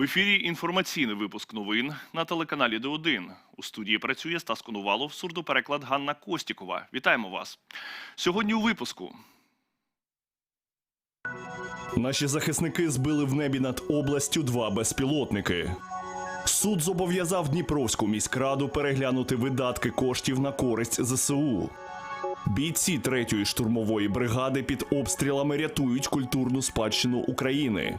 В ефірі інформаційний випуск новин на телеканалі Д1. У студії працює Стас Конувалов, сурдопереклад Ганна Костікова. Вітаємо вас. Сьогодні у випуску. Наші захисники збили в небі над областю два безпілотники. Суд зобов'язав Дніпровську міськраду переглянути видатки коштів на користь ЗСУ. Бійці третьої штурмової бригади під обстрілами рятують культурну спадщину України.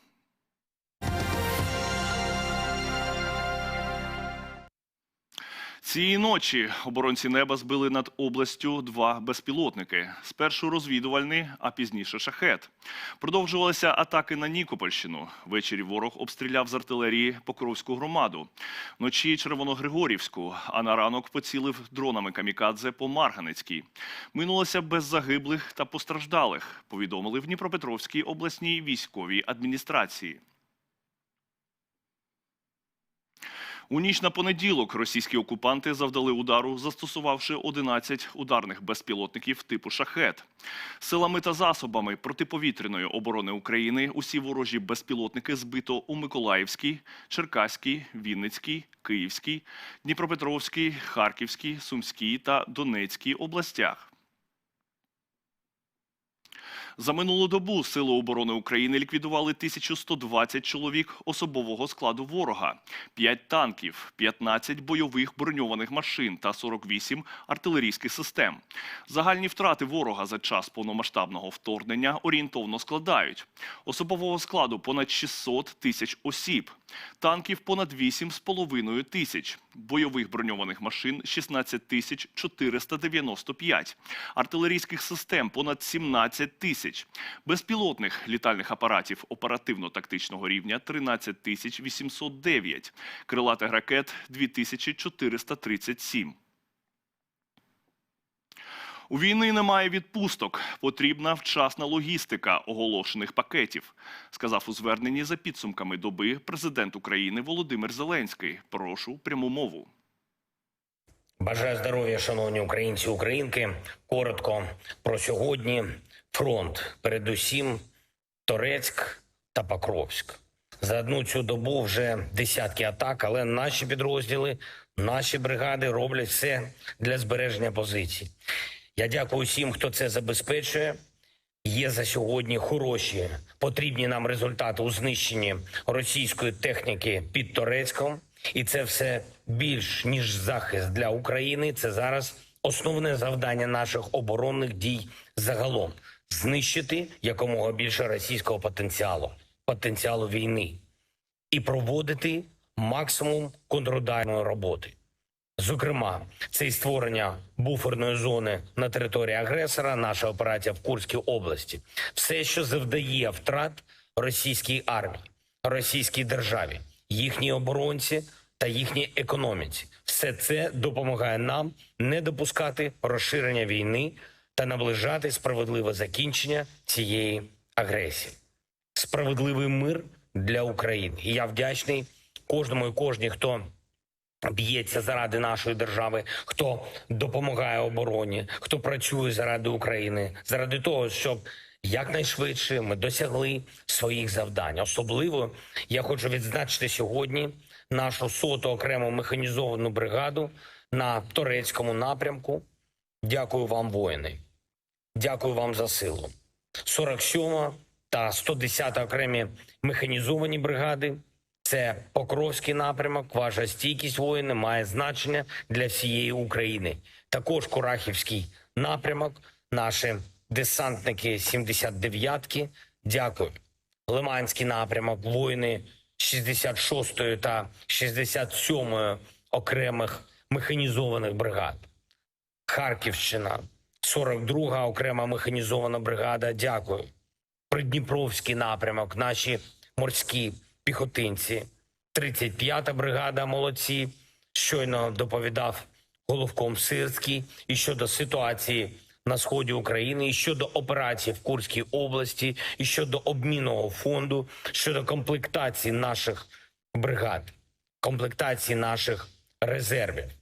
Цієї ночі оборонці неба збили над областю два безпілотники. Спершу розвідувальний, а пізніше шахет. Продовжувалися атаки на Нікопольщину. Ввечері ворог обстріляв з артилерії Покровську громаду. Вночі Червоногригорівську, а на ранок поцілив дронами камікадзе по Марганецькій. Минулося без загиблих та постраждалих. Повідомили в Дніпропетровській обласній військовій адміністрації. У ніч на понеділок російські окупанти завдали удару, застосувавши 11 ударних безпілотників типу шахет. Силами та засобами протиповітряної оборони України усі ворожі безпілотники збито у Миколаївській, Черкаській, Вінницькій, Київській, Дніпропетровській, Харківській, Сумській та Донецькій областях. За минулу добу Сили оборони України ліквідували 1120 чоловік особового складу ворога, 5 танків, 15 бойових броньованих машин та 48 артилерійських систем. Загальні втрати ворога за час повномасштабного вторгнення орієнтовно складають особового складу понад 600 тисяч осіб, танків понад 8,5 тисяч, бойових броньованих машин 16 тисяч 495, артилерійських систем понад 17 тисяч, безпілотних літальних апаратів оперативно-тактичного рівня 13 тисяч 809, крилатих ракет 2437. У війни немає відпусток. Потрібна вчасна логістика оголошених пакетів, сказав у зверненні за підсумками доби президент України Володимир Зеленський. Прошу пряму мову. Бажаю здоров'я, шановні українці, українки. Коротко про сьогодні. Фронт, передусім, Торецьк та Покровськ. За одну цю добу вже десятки атак, але наші підрозділи, наші бригади роблять все для збереження позицій. Я дякую всім, хто це забезпечує. Є за сьогодні хороші потрібні нам результати у знищенні російської техніки під Торецьком, і це все більш ніж захист для України. Це зараз основне завдання наших оборонних дій загалом знищити якомога більше російського потенціалу, потенціалу війни, і проводити максимум контрударної роботи. Зокрема, це і створення буферної зони на території агресора, наша операція в Курській області, все, що завдає втрат російській армії, російській державі, їхній оборонці та їхній економіці. Все це допомагає нам не допускати розширення війни та наближати справедливе закінчення цієї агресії. Справедливий мир для України. І я вдячний кожному і кожній, хто б'ється заради нашої держави, хто допомагає обороні, хто працює заради України, заради того, щоб якнайшвидше ми досягли своїх завдань. Особливо я хочу відзначити сьогодні нашу соту окрему механізовану бригаду на турецькому напрямку. Дякую вам, воїни. Дякую вам за силу. 47 та 110 окремі механізовані бригади. Це Покровський напрямок. Ваша стійкість воїни має значення для всієї України. Також Курахівський напрямок. Наші десантники 79-ки. Дякую. Лиманський напрямок. Воїни 66-ї та 67-ї окремих механізованих бригад. Харківщина, 42-га окрема механізована бригада. Дякую. Придніпровський напрямок, наші морські піхотинці, 35-та бригада. Молодці. Щойно доповідав головком Сирський і щодо ситуації на сході України, і щодо операції в Курській області, і щодо обмінного фонду, щодо комплектації наших бригад, комплектації наших резервів.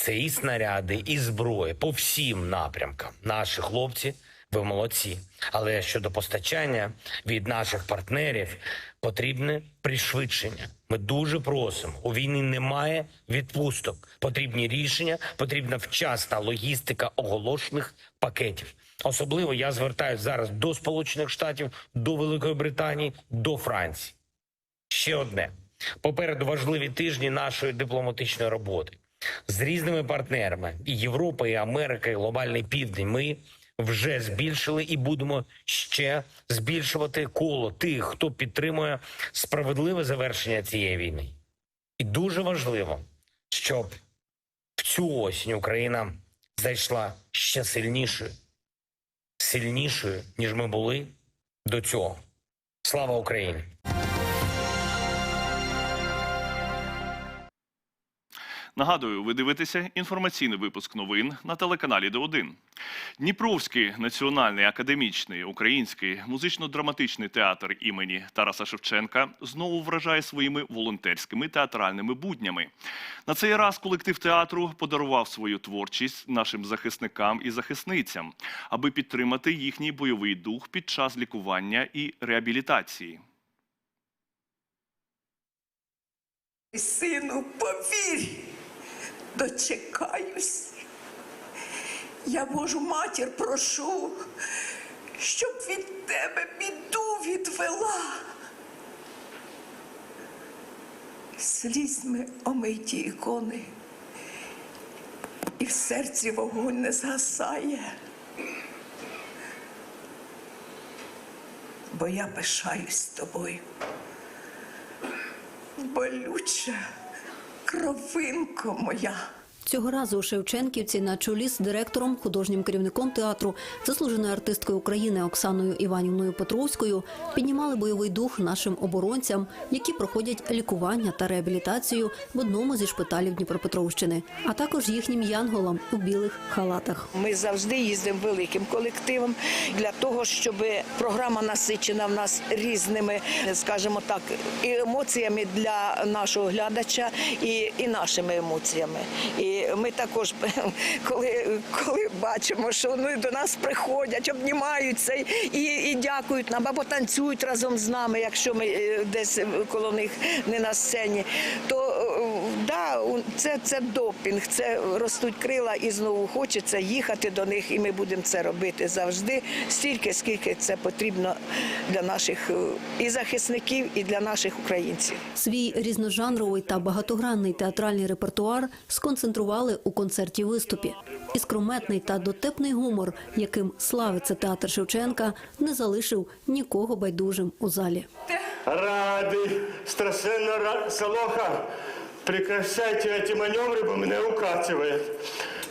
Це і снаряди, і зброя по всім напрямкам. Наші хлопці, ви молодці. Але щодо постачання від наших партнерів потрібне пришвидшення. Ми дуже просимо. У війни немає відпусток. Потрібні рішення, потрібна вчасна логістика оголошених пакетів. Особливо я звертаюся зараз до Сполучених Штатів, до Великої Британії, до Франції. Ще одне. Попереду важливі тижні нашої дипломатичної роботи з різними партнерами і Європа, і Америка, і глобальний південь. Ми вже збільшили і будемо ще збільшувати коло тих, хто підтримує справедливе завершення цієї війни. І дуже важливо, щоб в цю осінь Україна зайшла ще сильнішою, сильнішою, ніж ми були до цього. Слава Україні! Нагадую, ви дивитеся інформаційний випуск новин на телеканалі Д1. Дніпровський національний академічний український музично-драматичний театр імені Тараса Шевченка знову вражає своїми волонтерськими театральними буднями. На цей раз колектив театру подарував свою творчість нашим захисникам і захисницям, аби підтримати їхній бойовий дух під час лікування і реабілітації. Сину, повір, дочекаюсь. Я Божу матір прошу, щоб від тебе біду відвела. Слізьми омиті ікони, і в серці вогонь не згасає. Бо я пишаюсь тобою болюча кровинко моя. Цього разу у Шевченківці на чолі з директором, художнім керівником театру, заслуженою артисткою України Оксаною Іванівною Петровською піднімали бойовий дух нашим оборонцям, які проходять лікування та реабілітацію в одному зі шпиталів Дніпропетровщини, а також їхнім янголам у білих халатах. Ми завжди їздимо великим колективом для того, щоб програма насичена в нас різними, скажімо так, емоціями для нашого глядача, і, і нашими емоціями. І ми також, коли, коли бачимо, що вони до нас приходять, обнімаються і, і дякують нам або танцюють разом з нами, якщо ми е, десь коло них не на сцені, то е, да, це, це допінг, це ростуть крила і знову хочеться їхати до них, і ми будемо це робити завжди, стільки, скільки це потрібно для наших е, і захисників, і для наших українців. Свій різножанровий та багатогранний театральний репертуар сконцентрували у концерті виступі. Іскрометний та дотепний гумор, яким славиться театр Шевченка, не залишив нікого байдужим у залі. Радий, страшенно. Солоха, прекращайте эти маневры, бо меня укачивает.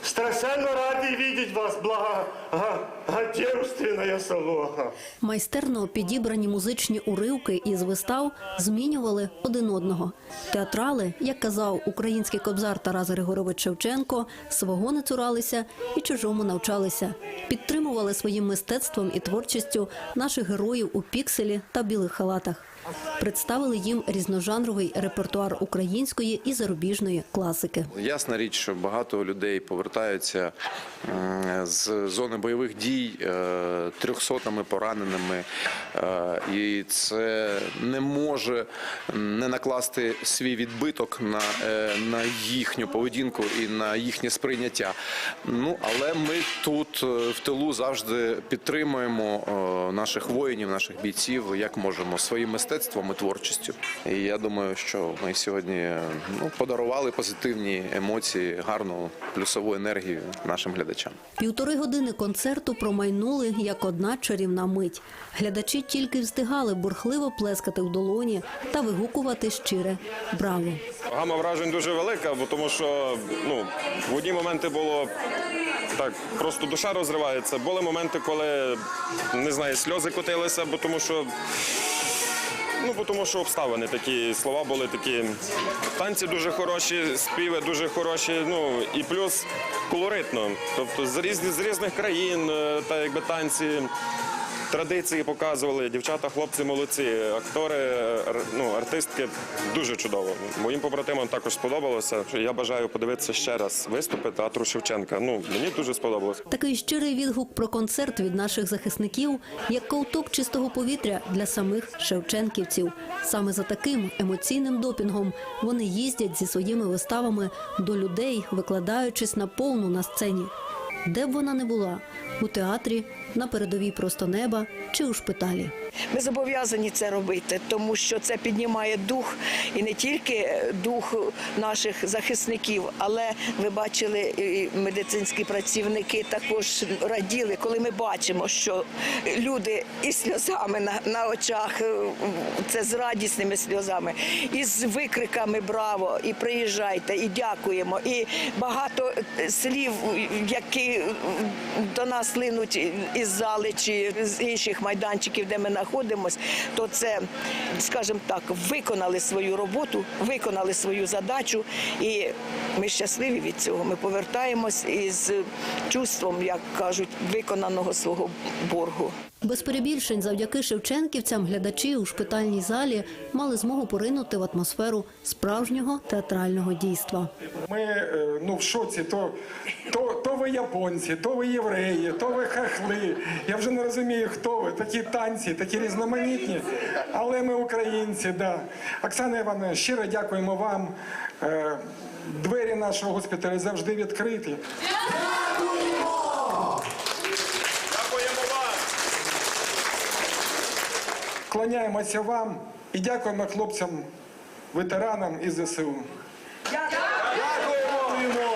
Страшенно радий видеть вас, благо, га, га, девственная Солоха. Майстерно підібрані музичні уривки із вистав змінювали один одного. Театрали, як казав український кобзар Тарас Григорович Шевченко, свого не цуралися і чужому навчалися. Підтримували своїм мистецтвом і творчістю наших героїв у пікселі та білих халатах. Представили їм різножанровий репертуар української і зарубіжної класики. Ясна річ, що багато людей повертаються з зони бойових дій е, трьохсотами пораненими, е, і це не може не накласти свій відбиток на, е, на їхню поведінку і на їхнє сприйняття. Ну але ми тут е, в тилу завжди підтримуємо е, наших воїнів, наших бійців, як можемо своїм мистецтвом і творчістю. І я думаю, що ми сьогодні ну, подарували позитивні емоції, гарну плюсову енергію нашим глядачам. Півтори години концерту промайнули як одна чарівна мить. Глядачі тільки встигали бурхливо плескати в долоні та вигукувати щире браво. Гама вражень дуже велика, бо тому що ну, в одні моменти було так, просто душа розривається. Були моменти, коли не знаю, сльози котилися, бо тому що. Ну, тому що обставини такі слова були такі. Танці дуже хороші, співи дуже хороші. Ну і плюс колоритно. Тобто з різних країн, е, та якби танці. Традиції показували. Дівчата, хлопці молодці. Актори, ну, артистки дуже чудово. Моїм побратимам також сподобалося. Я бажаю подивитися ще раз виступи театру Шевченка. Ну, мені дуже сподобалося. Такий щирий відгук про концерт від наших захисників, як ковток чистого повітря для самих шевченківців. Саме за таким емоційним допінгом вони їздять зі своїми виставами до людей, викладаючись на повну на сцені. Де б вона не була у театрі, на передовій просто неба чи у шпиталі. Ми зобов'язані це робити, тому що це піднімає дух і не тільки дух наших захисників, але ви бачили, і медицинські працівники також раділи, коли ми бачимо, що люди із сльозами на, на очах, е, це з радісними сльозами, і з викриками Браво! І приїжджайте, і дякуємо. І багато е, слів, які до нас линуть із зали чи з інших майданчиків, де ми знаходимося, то це, скажімо так, виконали свою роботу, виконали свою задачу, і ми щасливі від цього. Ми повертаємось із чувством, як кажуть, виконаного свого боргу. Без перебільшень, завдяки шевченківцям, глядачі у шпитальній залі мали змогу поринути в атмосферу справжнього театрального дійства. Ми е, ну, в шоці, то, то, то ви японці, то ви євреї, то ви хахли. Я вже не розумію, хто ви. Такі танці, такі різноманітні. Але ми українці, да. Оксана Івановна, щиро дякуємо вам. Е, Двері нашого госпіталю завжди відкриті. Клоняємося вам і дякуємо хлопцям, ветеранам із ЗСУ. Дякуємо!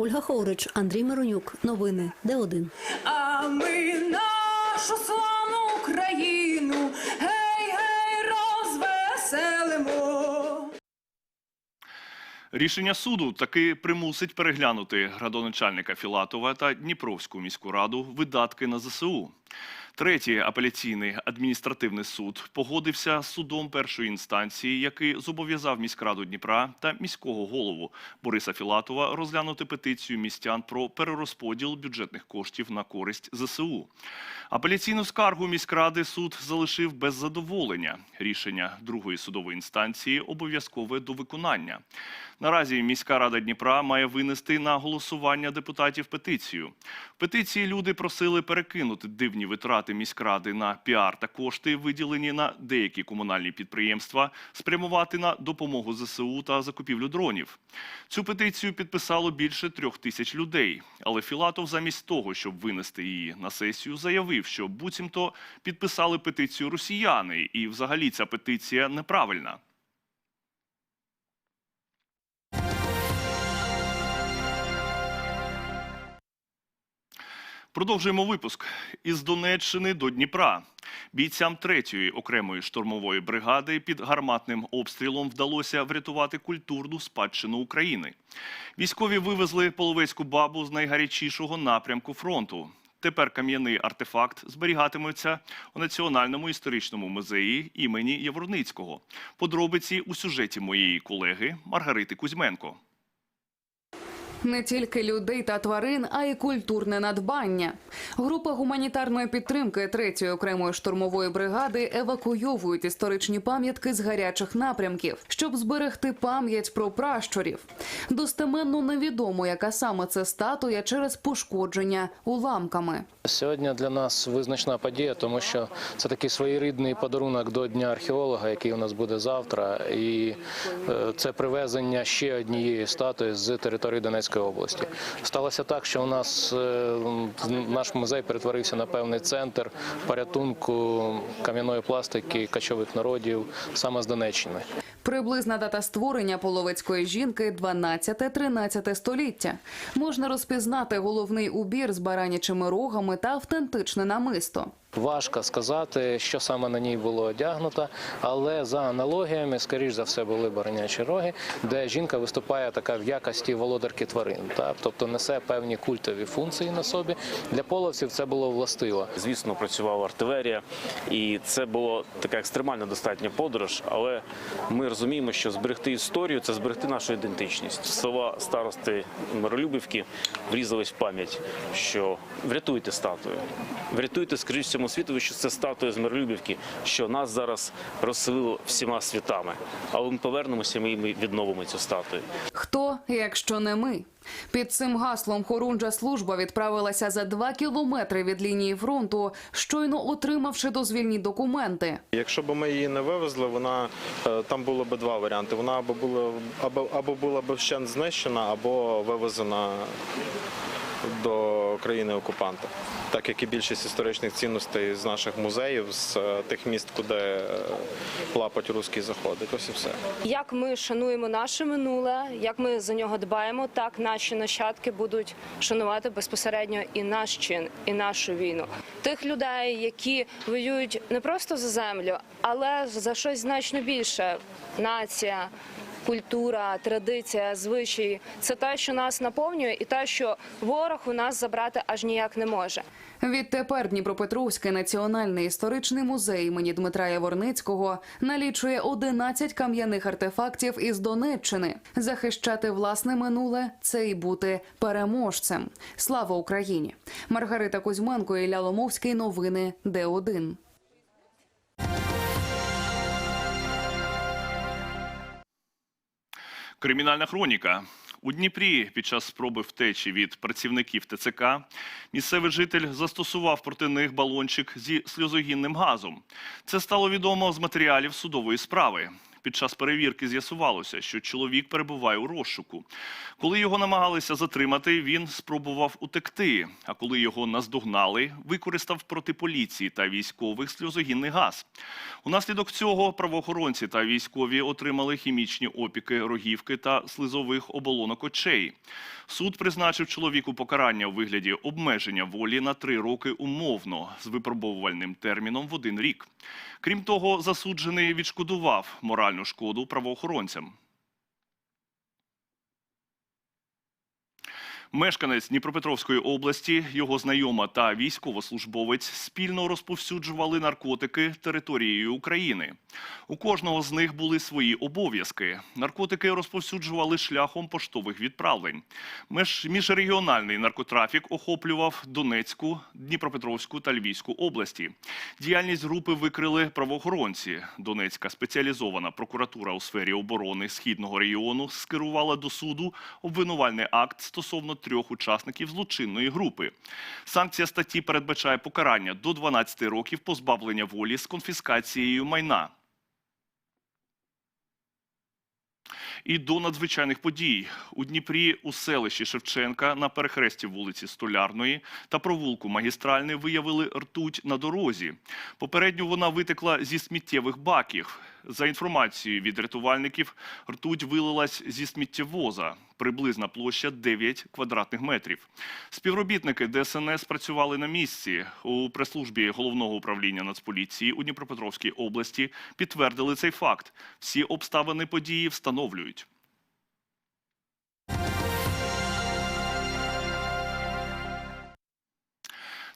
Ольга Ховрич, Андрій Миронюк. Новини Д1. А ми нашу славну Україну, гей, гей, розвеселимо. Рішення суду таки примусить переглянути градоначальника Філатова та Дніпровську міську раду видатки на ЗСУ. Третій апеляційний адміністративний суд погодився з судом першої інстанції, який зобов'язав міськраду Дніпра та міського голову Бориса Філатова розглянути петицію містян про перерозподіл бюджетних коштів на користь ЗСУ. Апеляційну скаргу міськради суд залишив без задоволення. Рішення другої судової інстанції обов'язкове до виконання. Наразі міська рада Дніпра має винести на голосування депутатів петицію. В петиції люди просили перекинути дивні витрати міськради на піар та кошти, виділені на деякі комунальні підприємства, спрямувати на допомогу ЗСУ та закупівлю дронів. Цю петицію підписало більше трьох тисяч людей. Але Філатов замість того, щоб винести її на сесію, заявив, що буцімто підписали петицію росіяни, і взагалі ця петиція неправильна. Продовжуємо випуск із Донеччини до Дніпра. Бійцям третьої окремої штурмової бригади під гарматним обстрілом вдалося врятувати культурну спадщину України. Військові вивезли половецьку бабу з найгарячішого напрямку фронту. Тепер кам'яний артефакт зберігатиметься у Національному історичному музеї імені Яворницького. Подробиці у сюжеті моєї колеги Маргарити Кузьменко. Не тільки людей та тварин, а й культурне надбання. Група гуманітарної підтримки 3-ї окремої штурмової бригади евакуйовують історичні пам'ятки з гарячих напрямків, щоб зберегти пам'ять про пращурів. Достеменно невідомо, яка саме це статуя через пошкодження уламками. Сьогодні для нас визначна подія, тому що це такий своєрідний подарунок до Дня археолога, який у нас буде завтра. І е, це привезення ще однієї статуї з території Донецької області. Сталося так, що у нас е, наш музей перетворився на певний центр порятунку кам'яної пластики качових народів саме з Донеччини. Приблизна дата створення половецької жінки 12-13 століття. Можна розпізнати головний убір з баранячими рогами та автентичне намисто. Важко сказати, що саме на ній було одягнуто, але за аналогіями, скоріш за все, були баранячі роги, де жінка виступає така в якості володарки тварин, та, тобто несе певні культові функції на собі. Для половців це було властиво. Звісно, працювала артилерія, і це була така екстремальна достатня подорож. Але ми розуміємо, що зберегти історію це зберегти нашу ідентичність. Слова старости Миролюбівки врізались в пам'ять, що врятуйте статую, врятуйте, скажіть всьому світу, що це статуя з Миролюбівки, що нас зараз розселило всіма світами. Але ми повернемося, ми відновимо цю статую. Хто, якщо не ми? Під цим гаслом хорунжа служба відправилася за два кілометри від лінії фронту, щойно отримавши дозвільні документи. Якщо б ми її не вивезли, вона е, там було б два варіанти. Вона або була або, або була б вщент знищена, або вивезена до країни окупанта. Так як і більшість історичних цінностей з наших музеїв, з е, тих міст, куди е, лапать русський заходить. Ось і все. Як ми шануємо наше минуле, як ми за нього дбаємо, так наші нащадки будуть шанувати безпосередньо і наш чин, і нашу війну. Тих людей, які воюють не просто за землю, але за щось значно більше нація. Культура, традиція, звичаї це те, що нас наповнює, і те, що ворог у нас забрати аж ніяк не може. Відтепер Дніпропетровський національний історичний музей імені Дмитра Яворницького налічує 11 кам'яних артефактів із Донеччини. Захищати власне минуле це і бути переможцем. Слава Україні! Маргарита Кузьменко Ілля Ломовський. Новини Д1. Кримінальна хроніка. У Дніпрі під час спроби втечі від працівників ТЦК місцевий житель застосував проти них балончик зі сльозогінним газом. Це стало відомо з матеріалів судової справи. Під час перевірки з'ясувалося, що чоловік перебуває у розшуку. Коли його намагалися затримати, він спробував утекти. А коли його наздогнали, використав проти поліції та військових сльозогінний газ. Унаслідок цього правоохоронці та військові отримали хімічні опіки рогівки та слизових оболонок очей. Суд призначив чоловіку покарання у вигляді обмеження волі на три роки умовно з випробовувальним терміном в один рік. Крім того, засуджений відшкодував моральну шкоду правоохоронцям. Мешканець Дніпропетровської області, його знайома та військовослужбовець спільно розповсюджували наркотики територією України. У кожного з них були свої обов'язки. Наркотики розповсюджували шляхом поштових відправлень. Меж міжрегіональний наркотрафік охоплював Донецьку, Дніпропетровську та Львівську області. Діяльність групи викрили правоохоронці. Донецька спеціалізована прокуратура у сфері оборони східного регіону скерувала до суду обвинувальний акт стосовно трьох учасників злочинної групи. Санкція статті передбачає покарання до 12 років позбавлення волі з конфіскацією майна. І до надзвичайних подій у Дніпрі у селищі Шевченка на перехресті вулиці Столярної та провулку Магістральний виявили ртуть на дорозі. Попередньо вона витекла зі сміттєвих баків. За інформацією від рятувальників, ртуть вилилась зі сміттєвоза. Приблизна площа 9 квадратних метрів. Співробітники ДСНС працювали на місці. У прес-службі головного управління Нацполіції у Дніпропетровській області підтвердили цей факт. Всі обставини події встановлюють.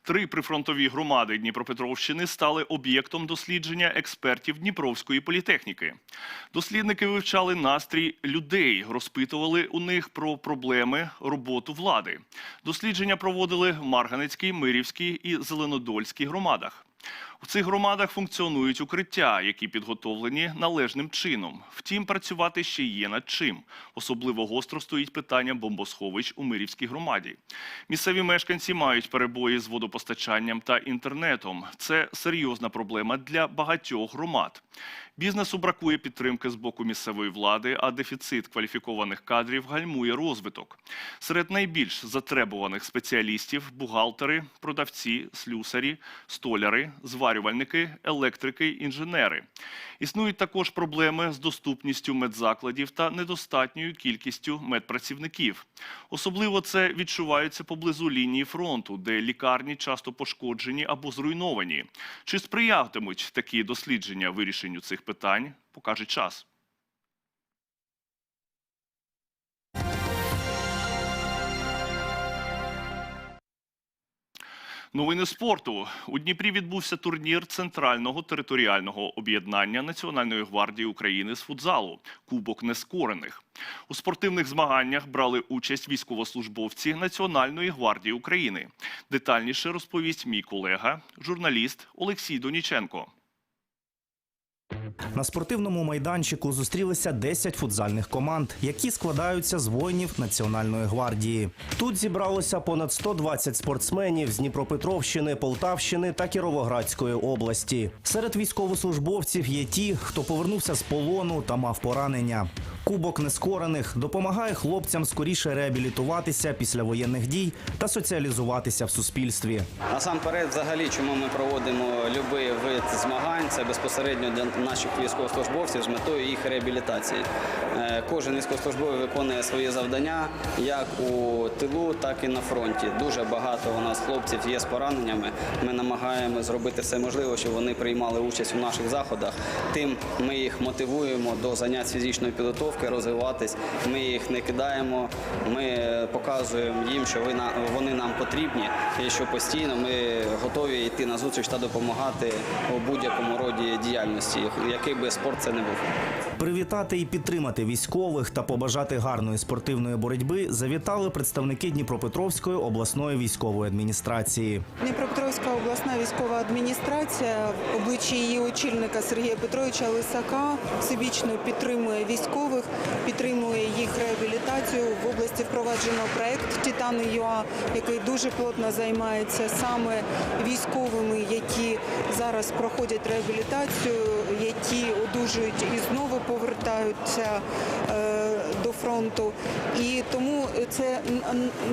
Три прифронтові громади Дніпропетровщини стали об'єктом дослідження експертів Дніпровської політехніки. Дослідники вивчали настрій людей, розпитували у них про проблеми роботу влади. Дослідження проводили в Марганецькій, Мирівській і Зеленодольській громадах. У цих громадах функціонують укриття, які підготовлені належним чином. Втім, працювати ще є над чим. Особливо гостро стоїть питання бомбосховищ у Мирівській громаді. Місцеві мешканці мають перебої з водопостачанням та інтернетом. Це серйозна проблема для багатьох громад. Бізнесу бракує підтримки з боку місцевої влади, а дефіцит кваліфікованих кадрів гальмує розвиток. Серед найбільш затребуваних спеціалістів бухгалтери, продавці, слюсарі, столяри, зварювальники, електрики, інженери. Існують також проблеми з доступністю медзакладів та недостатньою кількістю медпрацівників. Особливо це відчувається поблизу лінії фронту, де лікарні часто пошкоджені або зруйновані. Чи сприятимуть такі дослідження вирішенню цих питань, покаже час. Новини спорту у Дніпрі відбувся турнір центрального територіального об'єднання Національної гвардії України з футзалу Кубок Нескорених. У спортивних змаганнях брали участь військовослужбовці Національної гвардії України. Детальніше розповість мій колега, журналіст Олексій Доніченко. На спортивному майданчику зустрілися 10 футзальних команд, які складаються з воїнів Національної гвардії. Тут зібралося понад 120 спортсменів з Дніпропетровщини, Полтавщини та Кіровоградської області. Серед військовослужбовців є ті, хто повернувся з полону та мав поранення. Кубок нескорених допомагає хлопцям скоріше реабілітуватися після воєнних дій та соціалізуватися в суспільстві. Насамперед, взагалі, чому ми проводимо будь-який вид змагань, це безпосередньо для наших військовослужбовців з метою їх реабілітації. Е, Кожен військовослужбовець виконує свої завдання як у тилу, так і на фронті. Дуже багато у нас хлопців є з пораненнями. Ми намагаємося зробити все можливе, щоб вони приймали участь у наших заходах. Тим ми їх мотивуємо до занять фізичної підготовки, розвиватись. Ми їх не кидаємо. Ми показуємо їм, що вони нам потрібні, і що постійно ми готові йти на зустріч та допомагати у будь-якому роді діяльності, який би спорт це не був. Привітати і підтримати військових та побажати гарної спортивної боротьби завітали представники Дніпропетровської обласної військової адміністрації. Дніпропетровська обласна військова адміністрація в обличчі її очільника Сергія Петровича Лисака всебічно підтримує військових, підтримує їх реабілітацію. В області впроваджено проект Титани ЮА, який дуже плотно займається саме військовими, які зараз проходять реабілітацію, які одужують і знову повертаються е, фронту. І тому це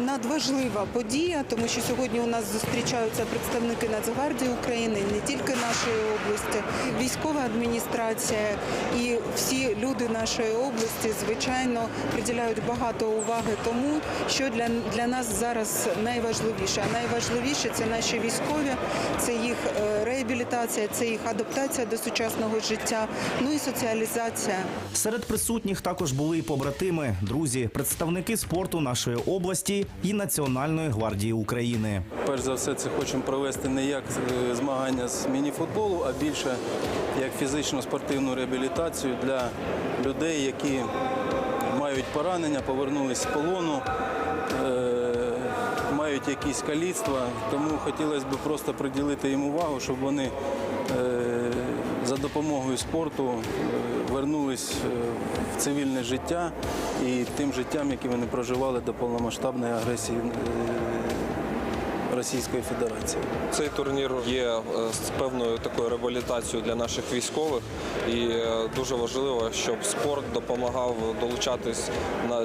надважлива подія, тому що сьогодні у нас зустрічаються представники Нацгвардії України, не тільки нашої області, військова адміністрація і всі люди нашої області, звичайно, приділяють багато уваги тому, що для, для нас зараз найважливіше. А найважливіше це наші військові, це їх е, реабілітація, це їх адаптація до сучасного життя, ну і соціалізація. Серед присутніх також були і побратими, друзі, представники спорту нашої області і Національної гвардії України. Перш за все, це хочемо провести не як е, змагання з мініфутболу, а більше як фізичну спортивну реабілітацію для людей, які мають поранення, повернулись з полону, е, мають якісь каліцтва. Тому хотілося б просто приділити їм увагу, щоб вони е, за допомогою спорту вернулись е, в цивільне життя і тим життям, яке вони проживали до повномасштабної агресії е, Російської Федерації. Цей турнір є е, з певною такою реабілітацією для наших військових, і е, дуже важливо, щоб спорт допомагав долучатись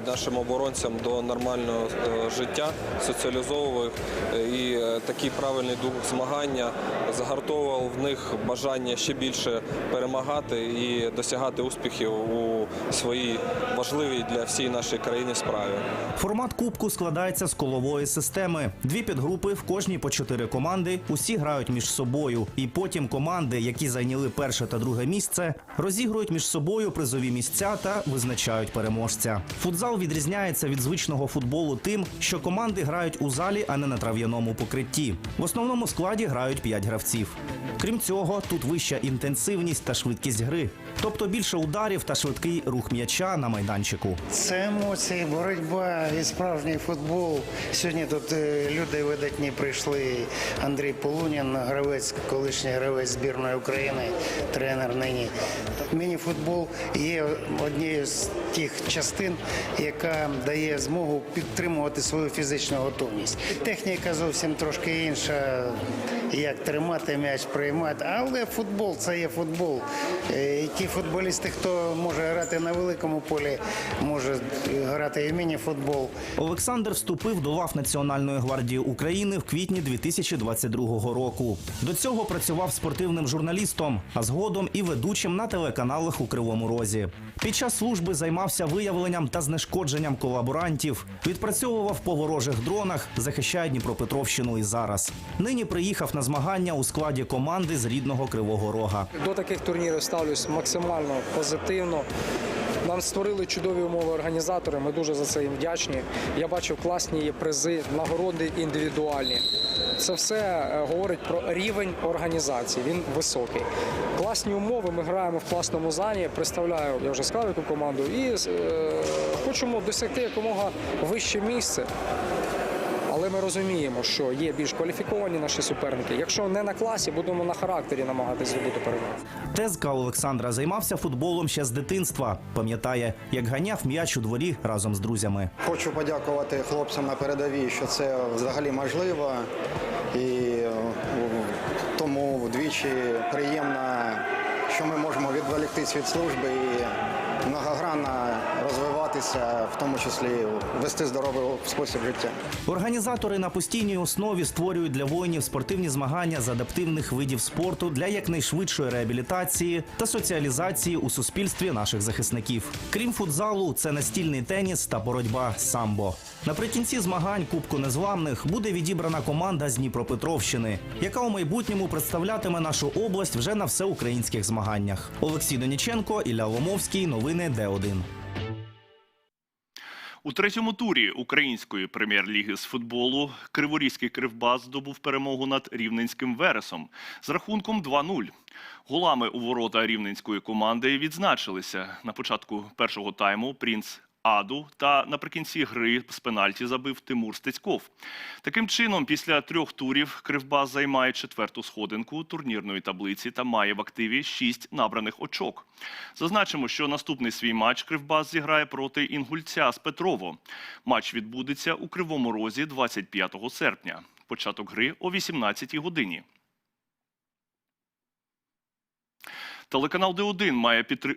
нашим оборонцям до нормального е, життя, соціалізовував. І такий правильний дух змагання загартовував в них бажання ще більше перемагати і досягати успіхів у своїй важливій для всієї нашої країни справі. Формат кубку складається з колової системи. Дві підгрупи в кожній по чотири команди. Усі грають між собою. І потім команди, які зайняли перше та друге місце, розігрують між собою призові місця та визначають переможця. Футзал відрізняється від звичного футболу тим, що команди грають у залі, а не на трав'яному покритті. В основному складі грають п'ять гравців. Крім цього, тут вища інтенсивність та швидкість гри, тобто більше ударів та швидкий рух м'яча на майданчику. Це емоції, боротьба і справжній футбол. Сьогодні тут е, люди видатні прийшли. Андрій Полунін, гравець, колишній гравець збірної України, тренер нині. Міні-футбол є однією з тих частин, яка дає змогу підтримувати свою фізичну готовність. Техніка зовсім трошки інша. Як тримати м'яч, приймати. Але футбол це є футбол. Е, Ті футболісти, хто може грати на великому полі, може грати і в міні-футбол. Олександр вступив до лав Національної гвардії України в квітні 2022 року. До цього працював спортивним журналістом, а згодом і ведучим на телеканалах у Кривому Розі. Під час служби займався виявленням та знешкодженням колаборантів, відпрацьовував по ворожих дронах, захищає Дніпропетровщину і зараз. Нині приїхав на змагання у складі команди з рідного Кривого Рога. До таких турнірів ставлюсь максимально позитивно. Нам створили чудові умови організатори. Ми дуже за це їм вдячні. Я бачив класні призи, нагороди індивідуальні. Це все е, говорить про рівень організації. Він високий. Класні умови. Ми граємо в класному залі. Представляю, я вже сказав яку команду, і е, хочемо досягти якомога вище місце. Ми розуміємо, що є більш кваліфіковані наші суперники. Якщо не на класі, будемо на характері намагатись здобути перемогу. Тезка Олександра займався футболом ще з дитинства. Пам'ятає, як ганяв м'яч у дворі разом з друзями. Хочу подякувати хлопцям на передовій, що це взагалі можливо. І е, тому вдвічі приємно, що ми можемо відволіктись від служби і многогранно розвиватися, в тому числі вести здоровий спосіб життя. Організатори на постійній основі створюють для воїнів спортивні змагання з адаптивних видів спорту для якнайшвидшої реабілітації та соціалізації у суспільстві наших захисників. Крім футзалу, це настільний теніс та боротьба самбо. Наприкінці змагань Кубку Незламних буде відібрана команда з Дніпропетровщини, яка у майбутньому представлятиме нашу область вже на всеукраїнських змаганнях. Олексій Доніченко, Ілля Ломовський. Новини Д1. У третьому турі української прем'єр-ліги з футболу Криворізький Кривбас здобув перемогу над Рівненським Вересом з рахунком 2-0. Голами у ворота рівненської команди відзначилися на початку першого тайму Принц Аду та наприкінці гри з пенальті забив Тимур Стецьков. Таким чином, після трьох турів Кривбас займає четверту сходинку турнірної таблиці та має в активі шість набраних очок. Зазначимо, що наступний свій матч Кривбас зіграє проти інгульця з Петрово. Матч відбудеться у Кривому Розі 25 серпня. Початок гри о 18 годині. Телеканал Д1 має підтри...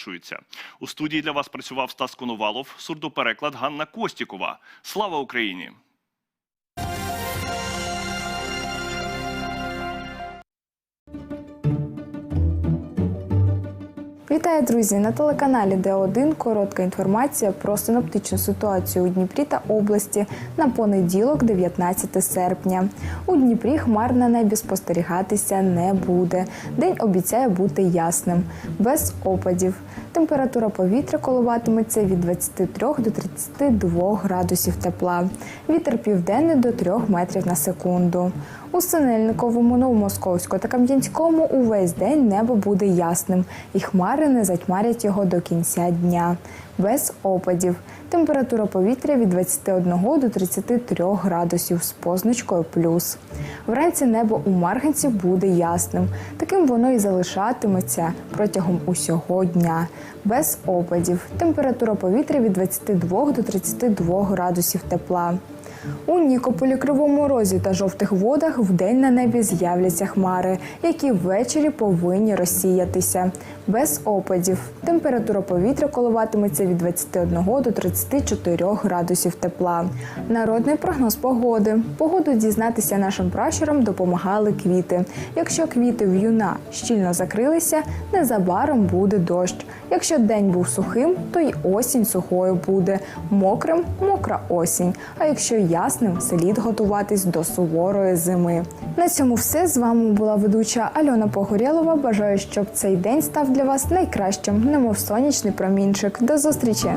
завершується. У студії для вас працював Стас Коновалов, сурдопереклад Ганна Костікова. Слава Україні! Вітаю, друзі! На телеканалі Д1 коротка інформація про синоптичну ситуацію у Дніпрі та області на понеділок, 19 серпня. У Дніпрі хмар на небі спостерігатися не буде. День обіцяє бути ясним, без опадів. Температура повітря коливатиметься від 23 до 32 градусів тепла. Вітер південний до 3 метрів на секунду. У Синельниковому, Новомосковську та Кам'янському увесь день небо буде ясним, і хмари не затьмарять його до кінця дня. Без опадів. Температура повітря від 21 до 33 градусів з позначкою плюс. Вранці небо у Марганці буде ясним. Таким воно і залишатиметься протягом усього дня. Без опадів. Температура повітря від 22 до 32 градусів тепла. У Нікополі, Кривому Розі та жовтих водах вдень на небі з'являться хмари, які ввечері повинні розсіятися. Без опадів. Температура повітря коливатиметься від 21 до 34 градусів тепла. Народний прогноз погоди. Погоду дізнатися нашим пращурам допомагали квіти. Якщо квіти в юна щільно закрилися, незабаром буде дощ. Якщо день був сухим, то й осінь сухою буде. Мокрим мокра осінь. А якщо ясним, слід готуватись до суворої зими. На цьому все з вами була ведуча Альона Погорєлова. Бажаю, щоб цей день став для вас найкращим, немов сонячний промінчик. До зустрічі!